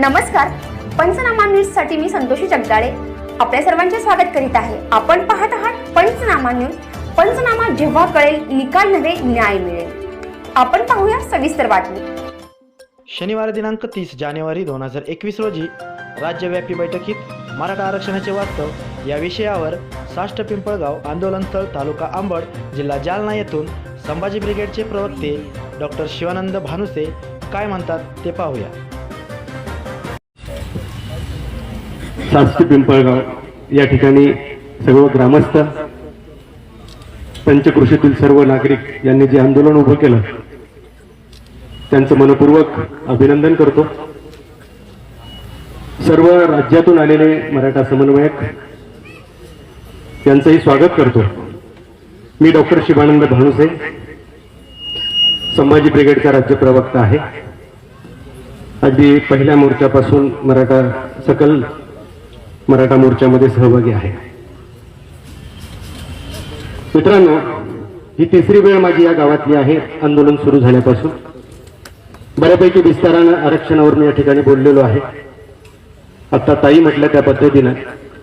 नमस्कार. पंचनामा न्यूजसाठी मी संतोषी जगदाळे. आपल्या सर्वांचे स्वागत करीत आहे. आपण पाहत आहात पंचनामा न्यूज. पंचनामा जेव्हा कळेल निकाल नव्हे न्याय मिळेल. आपण पाहूया सविस्तर बातमी. शनिवार दिनांक तीस जानेवारी दोन हजार एकवीस रोजी राज्यव्यापी बैठकीत मराठा आरक्षणाचे वास्तव या विषयावर साष्ट पिंपळगाव आंदोलनस्थळ तालुका आंबड जिल्हा जालना येथून संभाजी ब्रिगेडचे प्रवक्ते डॉक्टर शिवानंद भानुसे काय म्हणतात ते पाहूया. सासटी पिंपळगाव या ठिकाणी सर्व ग्रामस्थ पंचकृषीतील सर्व नागरिक यांनी जे आंदोलन उभं केलं त्यांचं मनपूर्वक अभिनंदन करतो. सर्व राज्यातून आलेले मराठा समन्वयक यांचंही स्वागत करतो. मी डॉक्टर शिवानंद भानुसे संभाजी ब्रिगेडचा राज्य प्रवक्ता आहे. अगदी पहिल्या मोर्चापासून मराठा सकल मराठा मोर्चामध्ये सहभागी आहे. मित्रांनो ही तिसरी वेळ माझी या गावातली आहे. आंदोलन सुरू झाल्यापासून बऱ्यापैकी विस्तारानं आरक्षणावर मी या ठिकाणी बोललेलो आहे. आता ताई म्हटलं त्या पद्धतीनं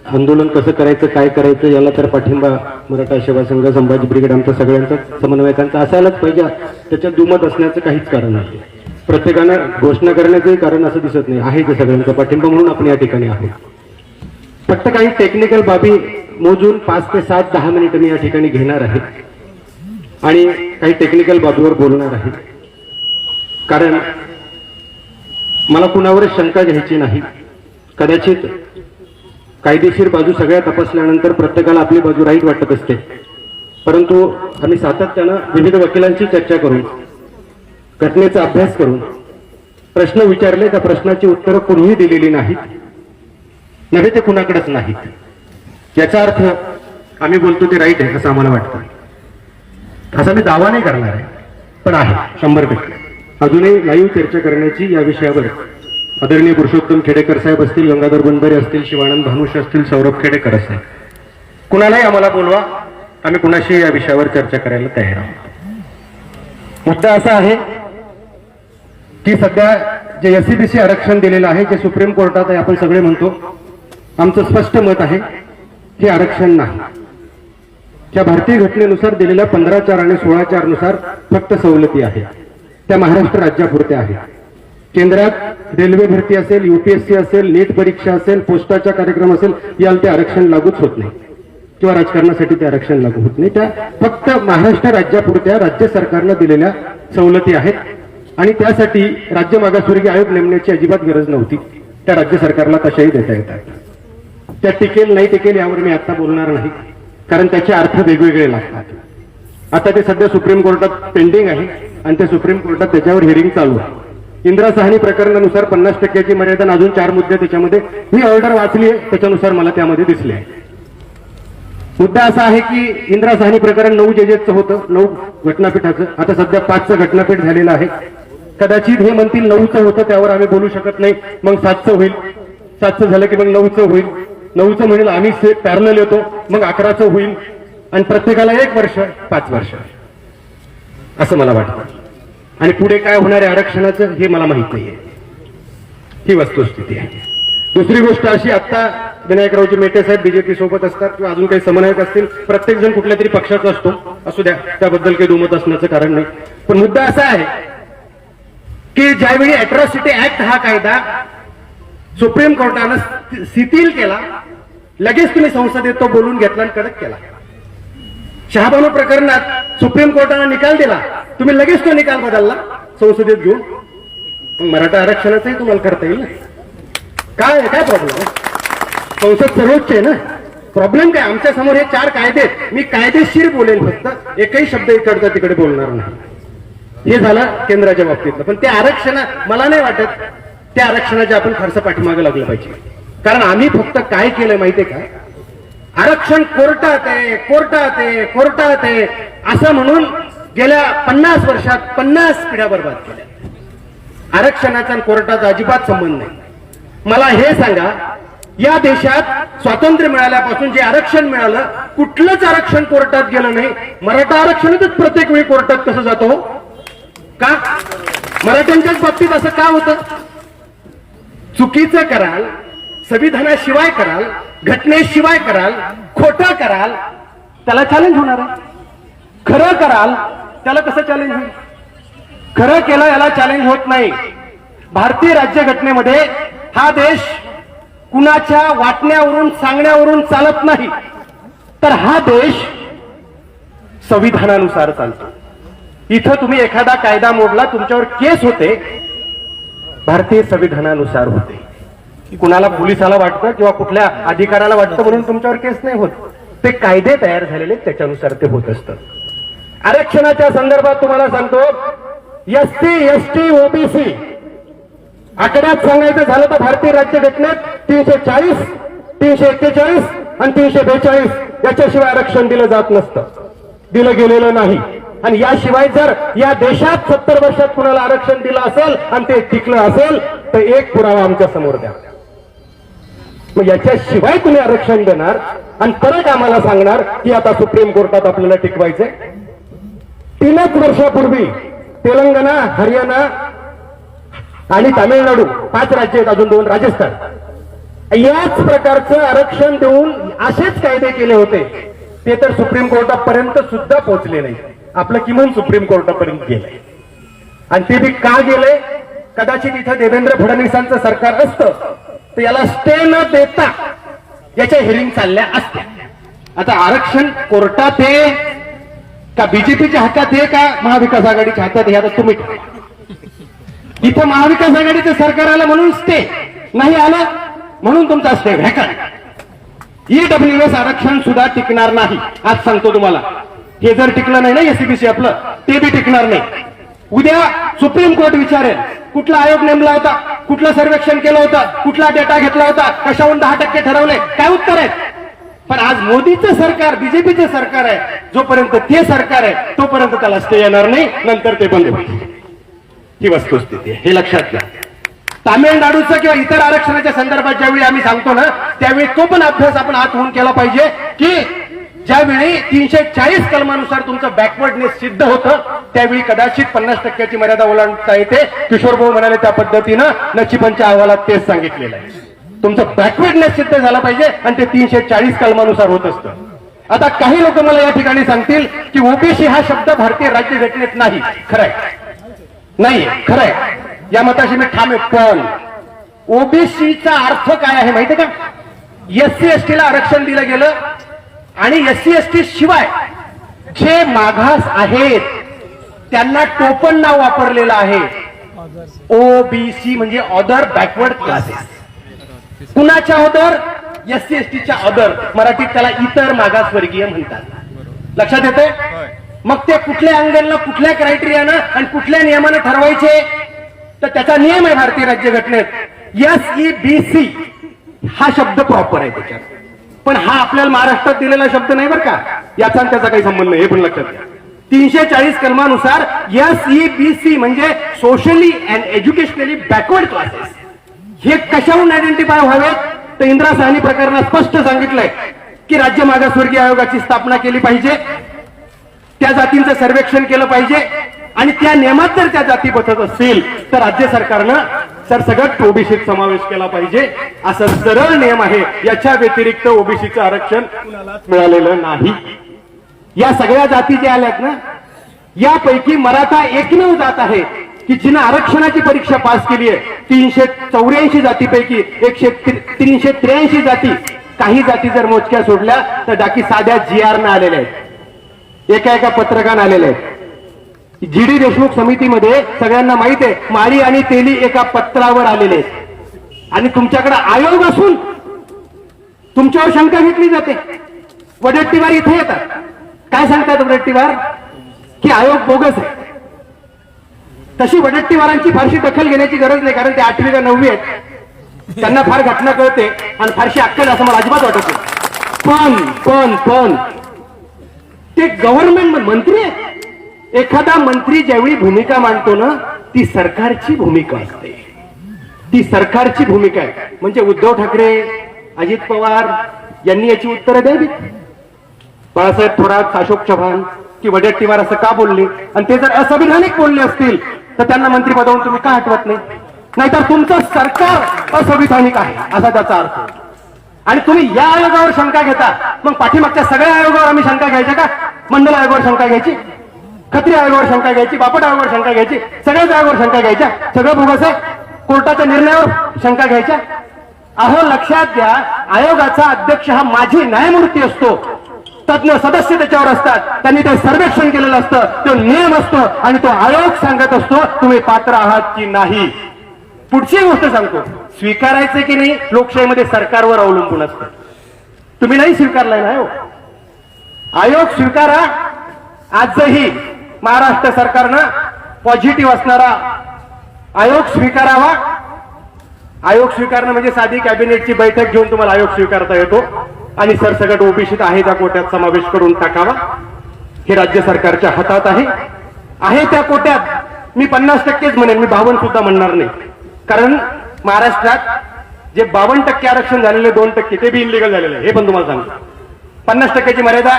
आंदोलन कसं करायचं काय करायचं याला तर पाठिंबा मराठा सेवा संघ संभाजी ब्रिगेड आमचा सगळ्यांचा समन्वयकांचा असायलाच पाहिजे. त्याच्यात दुमत असण्याचं काहीच कारण नाही प्रत्येकानं घोषणा करण्याचंही कारण असं दिसत नाही. आहे ते सगळ्यांचा पाठिंबा म्हणून आपण या ठिकाणी आहोत. फक्त काही टेक्निकल बाबी मोजून पाच ते सात दहा मिनिटं मी या ठिकाणी घेणार आहे. आणि काही टेक्निकल बाबीवर बोलणार आहे. कारण मला कुणावरच शंका घ्यायची नाही. कदाचित कायदेशीर बाजू सगळ्या तपासल्यानंतर प्रत्येकाला आपली बाजू राईट वाटत असते. परंतु आम्ही सातत्यानं विविध वकिलांची चर्चा करून घटनेचा अभ्यास करून प्रश्न विचारले त्या प्रश्नाची उत्तरं कोणीही दिलेली नाहीत. नव्हे ते कुणाकडेच नाहीत. याचा अर्थ आम्ही बोलतो ते राईट आहे असं आम्हाला वाटतं. असा मी दावा नाही करणार आहे पण आहे शंभर टक्के. अजूनही लाईव्ह चर्चा करण्याची या विषयावर आदरणीय पुरुषोत्तम खेडेकर साहेब असतील गंगाधर बंधारे असतील शिवानंद भानुष असतील सौरभ खेडेकर असतील. कुणालाही आम्हाला बोलवा आम्ही कुणाशी या विषयावर चर्चा करायला तयार आहोत. मुद्दा असा आहे की सध्या जे एससीबीसी आरक्षण दिलेलं आहे जे सुप्रीम कोर्टात आहे आपण सगळे म्हणतो आमचं स्पष्ट मत आहे हे आरक्षण नाही. त्या भारतीय घटनेनुसार दिलेल्या पंधरा चार आणि सोळा चारनुसार फक्त सवलती आहे त्या महाराष्ट्र राज्यापुरत्या आहेत. केंद्रात रेल्वे भरती असेल युपीएससी असेल नीट परीक्षा असेल पोस्टाचा कार्यक्रम असेल याला ते आरक्षण लागूच होत नाही. किंवा राजकारणासाठी ते आरक्षण लागू होत नाही. त्या फक्त महाराष्ट्र राज्यापुरत्या राज्य सरकारनं दिलेल्या सवलती आहेत. आणि त्यासाठी राज्य मागासवर्गीय आयोग नेमण्याची अजिबात गरज नव्हती. त्या राज्य सरकारला तशाही देता येतात. त्या टिकेल नाही टिकेल यावर मी आता बोलणार नाही. कारण त्याचे अर्थ वेगवेगळे लागतात. आता ते सध्या सुप्रीम कोर्टात पेंडिंग आहे आणि ते सुप्रीम कोर्टात त्याच्यावर हिअरिंग चालू आहे. इंदिरा साहनी प्रकरणानुसार पन्नास टक्क्याची मर्यादा अजून चार मुद्दे त्याच्यामध्ये. मी ऑर्डर वाचली आहे त्याच्यानुसार मला त्यामध्ये दिसले आहे. मुद्दा असा आहे की इंदिरा साहनी प्रकरण नऊ जजेसचं होतं नऊ घटनापीठाचं. आता सध्या पाचचं घटनापीठ झालेलं आहे. कदाचित हे म्हणतील नऊचं होतं त्यावर आम्ही बोलू शकत नाही. मग सातचं होईल. सातचं झालं की मग नऊचं होईल. नऊचं म्हणेल आम्ही पॅरल येतो मग अकराचं होईल. आणि प्रत्येकाला एक वर्ष पाच वर्ष. असं मला वाटतं. आणि पुढे काय होणार आहे आरक्षणाचं हे मला माहीत नाहीये. ही वस्तुस्थिती आहे. दुसरी गोष्ट अशी आता विनायकरावजी मेटे साहेब बीजेपी सोबत असतात किंवा अजून काही समन्वयक असतील प्रत्येक जण कुठल्या तरी पक्षाचा असतो. असू द्या त्याबद्दल काही दुमत असण्याचं कारण नाही. पण मुद्दा असा आहे की ज्यावेळी अॅट्रॉसिटी ऍक्ट हा कायदा सुप्रीम कोर्टानं शिथिल केला लगेच तुम्ही संसदेत तो बोलून घेतला आणि कडक केला. शहाबानू प्रकरणात सुप्रीम कोर्टानं निकाल दिला. तुम्ही लगेच तो निकाल बदलला संसदेत घेऊन. मराठा आरक्षणाचंही तुम्हाला करता येईल ना. काय काय प्रॉब्लेम संसद सर्वोच्च आहे ना. प्रॉब्लेम काय? आमच्यासमोर हे चार कायदे मी कायदेशीर बोलेन फक्त. एकही शब्द इकडचा तिकडे बोलणार नाही. हे झालं केंद्राच्या बाबतीतलं. पण ते आरक्षण मला नाही वाटत. त्या आरक्षणाच्या आपण खर्च पाठीमागे लागलं पाहिजे. कारण आम्ही फक्त काय केलं माहितीये का? आरक्षण कोर्टात आहे कोर्टात आहे कोर्टात आहे असं म्हणून गेल्या पन्नास वर्षात पन्नास पिढ्या बर्बाद केल्या. आरक्षणाचा आणि कोर्टाचा अजिबात संबंध नाही. मला हे सांगा या देशात स्वातंत्र्य मिळाल्यापासून जे आरक्षण मिळालं कुठलंच आरक्षण कोर्टात गेलं नाही. मराठा आरक्षणातच प्रत्येक वेळी कोर्टात कसं जातो? का? मराठ्यांच्याच बाबतीत असं का होतं? चुकीचं कराल संविधानाशिवाय कराल घटनेशिवाय कराल खोटं कराल त्याला चॅलेंज होणार आहे. खरं कराल त्याला कसं चॅलेंज होईल? खरं केलं याला चॅलेंज होत नाही. भारतीय राज्यघटनेमध्ये हा देश कुणाच्या वाटण्यावरून सांगण्यावरून चालत नाही. तर हा देश संविधानानुसार चालतो. इथं तुम्ही एखादा कायदा मोडला तुमच्यावर केस होते भारतीय संविधानानुसार होते. कुणाला पोलिसाला वाटतं किंवा कुठल्या अधिकाराला वाटतं म्हणून तुमच्यावर केस नाही होत. ते कायदे तयार झालेले त्याच्यानुसार ते होत असतं. आरक्षणाच्या संदर्भात तुम्हाला सांगतो S T S T OBC आकड्यात सांगायचं झालं तर भारतीय राज्य घटनेत तीनशे चाळीस तीनशे एक्केचाळीस आणि तीनशे बेचाळीस याच्याशिवाय आरक्षण दिलं जात नसतं. दिलं गेलेलं नाही. आणि याशिवाय जर या देशात सत्तर वर्षात कुणाला आरक्षण दिलं असेल आणि ते टिकलं असेल तर एक पुरावा आमच्यासमोर द्या. मग याच्याशिवाय तुम्ही आरक्षण देणार आणि परत आम्हाला सांगणार की आता सुप्रीम कोर्टात आपल्याला टिकवायचंय. तीनच वर्षापूर्वी तेलंगणा हरियाणा आणि तामिळनाडू पाच राज्य आहेत अजून दोन राजस्थान. याच प्रकारचं आरक्षण देऊन असेच कायदे केले होते. ते तर सुप्रीम कोर्टापर्यंत सुद्धा पोहोचले नाही. आपलं किमान सुप्रीम कोर्टापर्यंत गेलंय. आणि ते बी का गेलंय? कदाचित इथं देवेंद्र फडणवीसांचं सरकार असतं तर याला स्टे न देता याच्या हिअरिंग चालल्या असत्या. आता आरक्षण कोर्टात आहे का बीजेपीच्या हातात आहे का महाविकास आघाडीच्या हातात आहे? हे आता तुम्ही इथं महाविकास आघाडीचं सरकार आलं म्हणून स्टे नाही आलं म्हणून तुमचा स्टे ईडब्ल्यू एस आरक्षण सुद्धा टिकणार नाही. आज सांगतो तुम्हाला. हे जर टिकलं नाही ना एसीबीसी आपलं ते बी टिकणार नाही. उद्या सुप्रीम कोर्ट विचारेल कुठला आयोग नेमला होता कुठलं सर्वेक्षण केलं होतं कुठला डेटा घेतला होता कशाहून दहा टक्के ठरवले काय उत्तर आहे पण आज मोदीचं सरकार बीजेपीचं सरकार आहे जोपर्यंत ते सरकार आहे तोपर्यंत त्याला स्टे येणार नाही नंतर ते बंद होईल ही वस्तुस्थिती आहे हे लक्षात घ्या. तामिळनाडूचं किंवा इतर आरक्षणाच्या संदर्भात ज्यावेळी आम्ही सांगतो ना त्यावेळी तो पण अभ्यास आपण आत होऊन केला पाहिजे की ज्यावेळी तीनशे चाळीस कलमानुसार तुमचं बॅकवर्डनेस सिद्ध होतं त्यावेळी कदाचित पन्नास टक्क्याची मर्यादा ओलांडता येते. किशोर भाऊ म्हणाले त्या पद्धतीनं नचिबांच्या अहवालात तेच सांगितलेलं आहे. तुमचं बॅकवर्डनेस सिद्ध झाला पाहिजे आणि ते तीनशे चाळीस कलमानुसार होत असतं. आता काही लोक मला या ठिकाणी सांगतील की ओबीसी हा शब्द भारतीय राज्यघटनेत नाही. खरंय. नाही खरंय. या मताशी मी ठाम आहे पण ओबीसीचा अर्थ काय आहे माहितीये का? एस सी एस ला आरक्षण दिलं गेलं आणि एस सी एस टी शिवाय जे मागास आहेत त्यांना टोपण नाव वापरलेलं आहे. ओबीसी म्हणजे ऑदर बॅकवर्ड क्लासेस कुणाच्या ऑदर एस सी एस टीच्या ऑदर मराठीत त्याला इतर मागासवर्गीय म्हणतात. लक्षात येते मग ते कुठल्या अँगलला कुठल्या क्रायटेरियानं आणि कुठल्या नियमानं ठरवायचे? तर त्याचा नियम आहे भारतीय राज्यघटनेत. एस ई बी सी हा शब्द प्रॉपर आहे त्याच्यात. पण हा आपल्याला महाराष्ट्रात दिलेला शब्द नाही बरं का. याचा आणि त्याचा काही संबंध नाही हे पण लक्षात घ्या. तीनशे चाळीस कलमानुसार एस ई बी सी म्हणजे socially and educationally backward classes हे कशाहून आयडेंटिफाय व्हावेत? तर इंदिरा साहनी प्रकरणात स्पष्ट सांगितलंय की राज्य मागासवर्गीय आयोगाची स्थापना केली पाहिजे त्या जातींचं सर्वेक्षण केलं पाहिजे आणि त्या नियमात जर त्या जाती बसत असतील तर राज्य सरकारनं सरसगट ओबीसीत समावेश केला पाहिजे. असा सरळ नियम आहे. याच्या व्यतिरिक्त ओबीसीचं आरक्षण कुणालाच मिळालेलं नाही. या सगळ्या जाती ज्या आल्यात ना यापैकी मराठा एकमेव जात आहे की जिनं आरक्षणाची परीक्षा पास केली आहे. तीनशे चौऱ्याऐंशी जातीपैकी एकशे तीनशे त्र्याऐंशी जाती काही जाती जर मोजक्या सोडल्या तर बाकी साध्या जी आरनं न आलेल्या आहेत. एका एका पत्रकानं आलेल्या आहेत. जी डी देशमुख समितीमध्ये सगळ्यांना माहीत आहे माळी आणि तेली एका पत्रावर आलेले आणि तुमच्याकडे आयोग असून तुमच्यावर शंका घेतली जाते. वडट्टीवार इथे येतात. काय सांगतात वडट्टीवार? की आयोग बोगस आहे. तशी वडट्टीवारांची फारशी दखल घेण्याची गरज नाही कारण ते आठवी का नववी आहेत. त्यांना फार घटना कळते आणि फारशी अक्कल असं मला अजिबात वाटत पण पण पण ते गव्हर्नमेंट मंत्री आहेत. एखादा मंत्री ज्यावेळी भूमिका मांडतो ना ती सरकारची भूमिका असते. ती सरकारची भूमिका आहे. म्हणजे उद्धव ठाकरे अजित पवार यांनी याची उत्तरं द्यावी बाळासाहेब थोरात अशोक चव्हाण की वडेट्टीवार असं का बोलले? आणि ते जर असंविधानिक बोलले असतील तर त्यांना मंत्रिपदावरून तुम्ही का हटवत नाही? नाहीतर तुमचं सरकार असंविधानिक आहे असा त्याचा अर्थ. आणि तुम्ही या आयोगावर शंका घेता. मग पाठीमागच्या सगळ्या आयोगावर आम्ही शंका घ्यायच्या का? मंडल आयोगावर शंका घ्यायची? खत्री आयोगावर शंका घ्यायची? बापट आयोगावर शंका घ्यायची? सगळ्याच आयोगावर शंका घ्यायच्या. सगळं बोगस आहे कोर्टाच्या निर्णयावर शंका घ्यायच्या. अहो लक्षात घ्या आयोगाचा अध्यक्ष हा माझी न्यायमूर्ती असतो. तज्ञ सदस्य त्याच्यावर असतात. त्यांनी ते सर्वेक्षण केलेलं असतं. तो नियम असतो आणि तो आयोग सांगत असतो तुम्ही पात्र आहात की नाही? पुढची गोष्ट सांगतो. स्वीकारायचं की नाही लोकशाहीमध्ये सरकारवर अवलंबून असतं. तुम्ही नाही स्वीकारलाय ना हो? आयोग स्वीकारा आजही महाराष्ट्र सरकारनं पॉझिटिव्ह असणारा आयोग स्वीकारावा. आयोग स्वीकारणं म्हणजे साधी कॅबिनेटची बैठक घेऊन तुम्हाला आयोग स्वीकारता येतो. आणि सरसकट ओबीसीत आहे त्या कोट्यात समावेश करून टाकावा. हे राज्य सरकारच्या हातात आहे. आहे त्या कोट्यात मी पन्नास टक्केच म्हणेन मी बावन्न सुद्धा म्हणणार नाही. कारण महाराष्ट्रात जे बावन्न टक्के आरक्षण झालेले दोन टक्के ते बी इलिगल झालेले हे पण तुम्हाला सांगतो. पन्नास टक्क्याची मर्यादा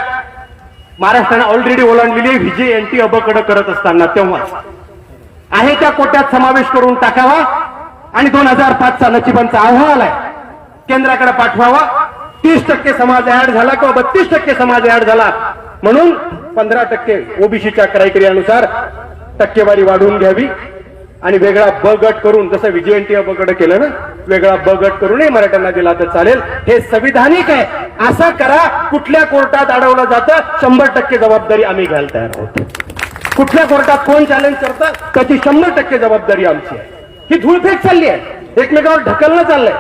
महाराष्ट्राने ऑलरेडी ओलांडलेली विजय व्हिजे एनटी अबकडं करत असताना तेव्हाच. आहे त्या कोट्यात समावेश करून टाकावा. आणि दोन हजार पाचचा नचिबांचा अहवाल आहे. केंद्राकडे पाठवावा. तीस टक्के समाज ऍड झाला किंवा बत्तीस टक्के समाज ऍड झाला. म्हणून पंधरा टक्के ओबीसीच्या क्रायटेरियानुसार टक्केवारी वाढवून घ्यावी. आणि वेगळा ब गट करून जसं विजयंती अबगड केलं ना वेगळा ब गट करूनही मराठ्यांना दिला तर चालेल. हे संविधानिक आहे. असं करा कुठल्या कोर्टात अडवलं जातं शंभर टक्के जबाबदारी आम्ही घ्यायला तयार आहोत. कुठल्या कोर्टात कोण चॅलेंज करतं त्याची शंभर टक्के जबाबदारी आमची आहे. ही धूळफेक चालली आहे. एकमेकावर ढकलणं चाललंय.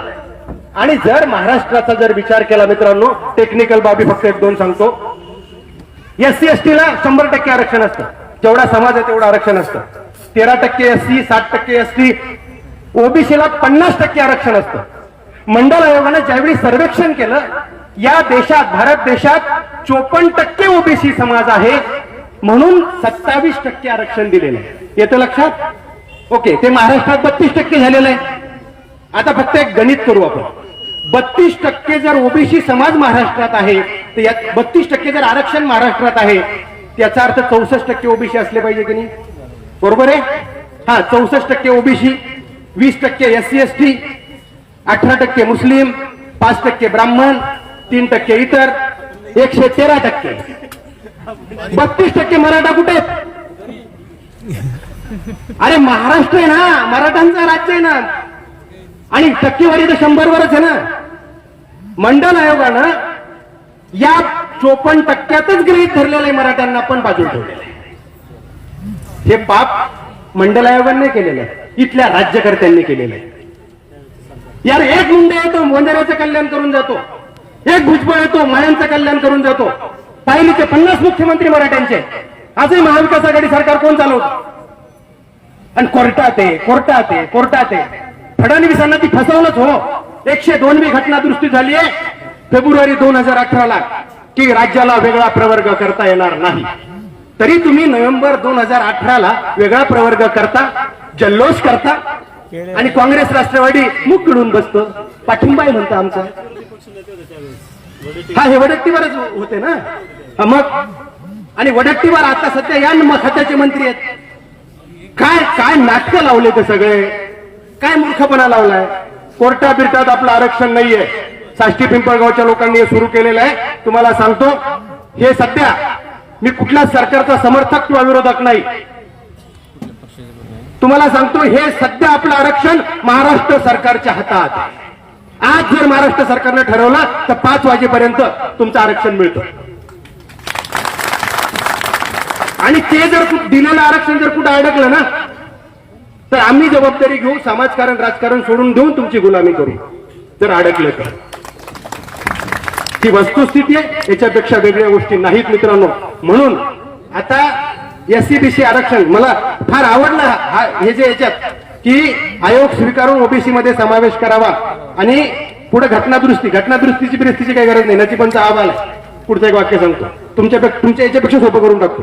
आणि जर महाराष्ट्राचा जर विचार केला मित्रांनो टेक्निकल बाबी फक्त एक दोन सांगतो. एस सी एस टीला शंभर टक्के आरक्षण असतं. जेवढा समाज आहे तेवढं आरक्षण असतं. तेरा टक्के एस सी साठ टक्के एस टी ओबीसीला पन्नास टक्के आरक्षण असतं. मंडल आयोगानं ज्यावेळी सर्वेक्षण केलं या देशात भारत देशात चोपन्न टक्के ओबीसी समाज आहे. म्हणून सत्तावीस टक्के आरक्षण दिलेलं आहे. येतं लक्षात? ओके ते महाराष्ट्रात बत्तीस टक्के झालेलं आहे. आता फक्त एक गणित करू आपण. बत्तीस टक्के जर ओबीसी समाज महाराष्ट्रात आहे तर यात बत्तीस टक्के जर आरक्षण महाराष्ट्रात आहे त्याचा अर्थ चौसष्ट टक्के ओबीसी असले पाहिजे की नाही? बरोबर आहे? हा चौसष्ट टक्के ओबीसी वीस टक्के एस सी एस टी अठरा टक्के मुस्लिम पाच टक्के ब्राह्मण तीन टक्के इतर एकशे तेरा टक्के. बत्तीस टक्के मराठा कुठे आहेत? अरे महाराष्ट्र आहे ना मराठ्यांचं राज्य आहे ना. आणि टक्केवारी तर शंभरवरच आहे ना. मंडल आयोगानं या चोपन्न टक्क्यातच गृहित धरलेलं आहे मराठ्यांना पण बाजूला ठेवलेलं आहे. हे पाप मंडल आयोगाने केलेलं आहे. इथल्या राज्यकर्त्यांनी केलेलं आहे. यार एक मुंडे येतो वंजाऱ्याचं कल्याण करून जातो. एक भुजबळ येतो मायांचं कल्याण करून जातो पाहिलीचे पन्नास मुख्यमंत्री मराठ्यांचे. आजही महाविकास आघाडी सरकार कोण चालवतं? आणि कोर्टात आहे कोर्टात आहे कोर्टात आहे. फडणवीसांना ती फसवलंच हो. एकशे दोनवी घटना दुरुस्ती झाली आहे. फेब्रुवारी दोन हजार अठराला की राज्याला वेगळा प्रवर्ग करता येणार नाही. तरी तुम्ही नोव्हेंबर दोन हजार अठराला वेगळा प्रवर्ग करता जल्लोष करता आणि काँग्रेस राष्ट्रवादी मुख गिळून बसतो. पाठिंबा आहे म्हणतं आमचा. हा हे वडट्टीवरच होते ना? मग? आणि वडट्टीवर आता सध्या या खात्याचे मंत्री आहेत. काय काय नाटकं लावले ते सगळे? काय मूर्खपणा लावलाय? कोर्टा बिर्टात आपलं आरक्षण नाहीये. साष्टी पिंपळगावच्या लोकांनी हे सुरू केलेलं आहे. तुम्हाला सांगतो हे सध्या मी कुठल्याच सरकारचा समर्थक किंवा विरोधक नाही. तुम्हाला सांगतो हे सध्या आपलं आरक्षण महाराष्ट्र सरकारच्या हातात आहे. आज जर महाराष्ट्र सरकारनं ठरवलं तर पाच वाजेपर्यंत तुमचं आरक्षण मिळतं. आणि ते जर कुठ- दिलेलं आरक्षण जर कुठं अडकलं ना तर आम्ही जबाबदारी घेऊ समाजकारण राजकारण सोडून देऊन तुमची गुलामी करू. जर अडकलं तर. ही वस्तुस्थिती आहे याच्यापेक्षा वेगळ्या गोष्टी नाहीत मित्रांनो. म्हणून आता एससीबीसी आरक्षण मला फार आवडलं हे जे याच्यात की आयोग स्वीकारून ओबीसी मध्ये समावेश करावा. आणि पुढे घटनादुरुस्ती घटनादुरुस्तीची बिरस्तीची काही गरज नाही. नचिबांचा अहवाल आहे. पुढचं एक वाक्य सांगतो. तुमच्या तुमच्या याच्यापेक्षा सोपं करून टाकतो.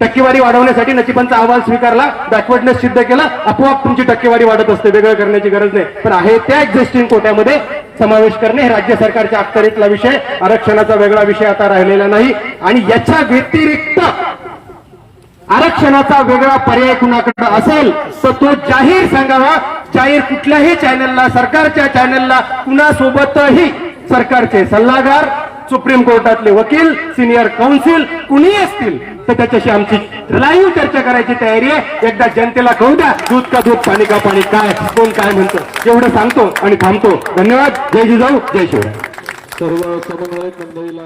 टक्केवारी वाढवण्यासाठी नचिबांचा अहवाल स्वीकारला बॅकवर्डनेस सिद्ध केला आपोआप तुमची टक्केवारी वाढत असते. वेगळं करण्याची गरज नाही. पण आहे त्या एक्झिस्टिंग कोट्यामध्ये समावेश करणे हे राज्य सरकारच्या अखत्यारीतला विषय. आरक्षणाचा वेगळा विषय आता राहिलेला नाही. आणि याच्या व्यतिरिक्त आरक्षणाचा वेगळा पर्याय कुणाकडे असेल तर तो जाहीर सांगावा. जाहीर कुठल्याही चॅनलला सरकारच्या चॅनलला कुणासोबतही सरकारचे सल्लागार सुप्रीम कोर्टातले वकील सिनियर काउन्सिल कुणी असतील तर त्याच्याशी आमची लाईव्ह चर्चा करायची तयारी आहे. एकदा जनतेला कळू द्या दूध का दूध पाणी का पाणी काय कोण काय म्हणतो. एवढं सांगतो आणि थांबतो. धन्यवाद. जय जिजाऊ जय शिवराय. सर्व समन्वयक मंडळीला